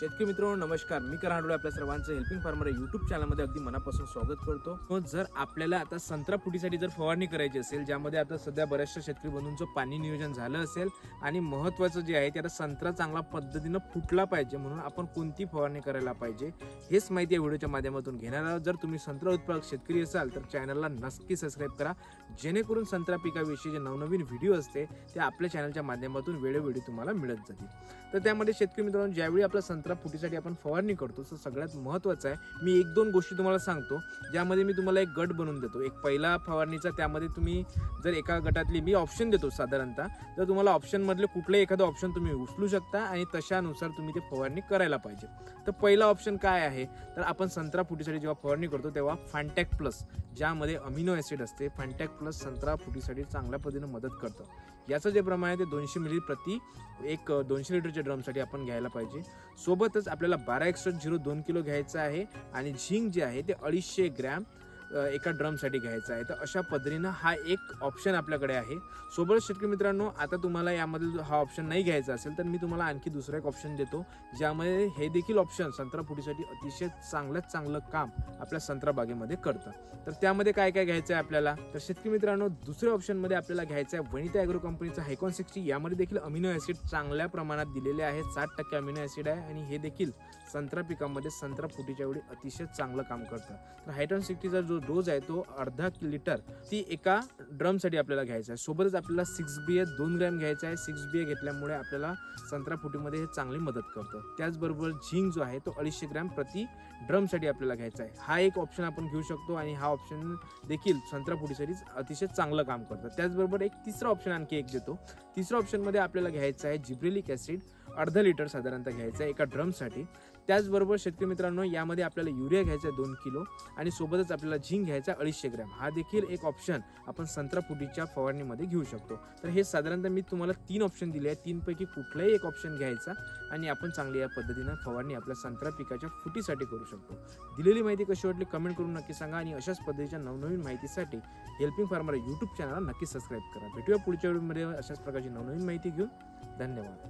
शेतकरी मित्रांनो नमस्कार. मी करण आपल्या सर्वांचं हेल्पिंग फार्मर युट्यूब चॅनलमध्ये अगदी मनापासून स्वागत करतो. जर आपल्याला आता संत्रा फुटीसाठी जर फवारणी करायची असेल ज्यामध्ये आता सध्या बऱ्याचशा शेतकरी बंधूंचं पाणी नियोजन झालं असेल आणि महत्त्वाचं जे आहे ते आता संत्रा चांगला पद्धतीनं फुटला पाहिजे म्हणून आपण कोणती फवारणी करायला पाहिजे हेच माहिती या व्हिडिओच्या माध्यमातून घेणार आहोत. जर तुम्ही संत्रा उत्पादक शेतकरी असाल तर चॅनलला नक्की सबस्क्राईब करा. जेणेकरून संत्रा पिकाविषयी जे नवनवीन व्हिडिओ असते ते आपल्या चॅनलच्या माध्यमातून वेळोवेळी तुम्हाला मिळत जातील. तर त्यामध्ये शेतकरी मित्रांनो ज्यावेळी आपला संत्रा फुटीसाठी आपण फवारणी करतो. तर सगळ्यात महत्त्वाचं आहे. मी एक दोन गोष्टी तुम्हाला सांगतो. ज्यामध्ये मी तुम्हाला एक गट बनवून देतो. एक पहिला फवारणीचा त्यामध्ये तुम्ही जर एका गटातली मी ऑप्शन देतो साधारणतः तर तुम्हाला ऑप्शनमधले कुठलंही एखादं ऑप्शन तुम्ही उचलू शकता आणि तशानुसार तुम्ही ते फवारणी करायला पाहिजे. तर पहिला ऑप्शन काय आहे? तर आपण संत्रा फुटीसाठी जेव्हा फवारणी करतो तेव्हा फॅन्टॅक प्लस ज्यामध्ये अमिनो ॲसिड असते. फॅन्टॅक प्लस संत्रा फुटीसाठी चांगल्या पद्धतीने मदत करतं. याचं जे प्रमाण आहे ते दोनशे मिली प्रति एक दोनशे लिटरच्या ड्रमसाठी आपण घ्यायला पाहिजे. सोबतच आपल्याला बारा एक्स्ट्रा झिरो दोन किलो घ्यायचं आहे आणि झिंक जे आहे ते अडीचशे ग्रॅम एका ड्रमसाठी घ्यायचा आहे. तर अशा पद्धतीनं हा एक ऑप्शन आपल्याकडे आहे. सोबत शेतकरी मित्रांनो आता तुम्हाला यामध्ये हा ऑप्शन नाही घ्यायचा असेल तर मी तुम्हाला आणखी दुसरा एक ऑप्शन देतो ज्यामध्ये हे देखील ऑप्शन संत्रा फुटीसाठी अतिशय चांगल्यात चांगलं काम आपल्या संत्रा बागेमध्ये करतं. तर त्यामध्ये काय काय घ्यायचं आहे आपल्याला? तर शेतकरी मित्रांनो दुसऱ्या ऑप्शनमध्ये आपल्याला घ्यायचं आहे वनिता ॲग्रो कंपनीचा हायकॉन सिक्स्टी यामध्ये देखील अमिनो ॲसिड चांगल्या प्रमाणात दिलेले आहे. साठ टक्के अमिनो ॲसिड आहे आणि हे देखील संत्रा पिकामध्ये संत्रा फुटीच्या वेळी अतिशय चांगलं काम करतं. तर हायटॉन सिक्स्टीचा जो डोस आहे तो अर्धा लिटर ती एका ड्रमसाठी आपल्याला घ्यायचा आहे. सोबतच आपल्याला सिक्स बी ए दोन ग्रॅम घ्यायचा आहे. सिक्स बी ए घेतल्यामुळे आपल्याला संत्रा फुटीमध्ये हे चांगली मदत करतं. त्याचबरोबर झिंक जो आहे तो अडीचशे ग्रॅम प्रति ड्रमसाठी आपल्याला घ्यायचा आहे. हा एक ऑप्शन आपण घेऊ शकतो आणि हा ऑप्शन देखील संत्रा फुटीसाठी अतिशय चांगलं काम करतं. त्याचबरोबर एक तिसरा ऑप्शन आणखी एक देतो. तिसऱ्या ऑप्शनमध्ये आपल्याला घ्यायचं आहे जिब्रेलिक ॲसिड. अर्धा लिटर साधारणतः घ्यायचं आहे एका ड्रमसाठी. त्याचबरोबर शेतकरी मित्रांनो यामध्ये आपल्याला युरिया घ्यायचा आहे दोन किलो आणि सोबतच आपल्याला झिंक घ्यायचा अडीचशे ग्रॅम. हा देखील एक ऑप्शन आपण संत्रा फुटीच्या फवारणीमध्ये घेऊ शकतो. तर हे साधारणतः मी तुम्हाला तीन ऑप्शन दिले आहे तीनपैकी कुठलाही एक ऑप्शन घ्यायचा आणि आपण चांगली या पद्धतीनं फवारणी आपल्या संत्रा पिकाच्या फुटीसाठी करू शकतो. दिलेली माहिती कशी वाटली कमेंट करून नक्की सांगा आणि अशाच पद्धतीच्या नवनवीन माहितीसाठी हेल्पिंग फार्मर यूट्यूब चॅनलला नक्की सबस्क्राईब करा. भेटूया पुढच्या व्हिडिओमध्ये अशाच प्रकारची नवनवीन माहिती घेऊन. धन्यवाद.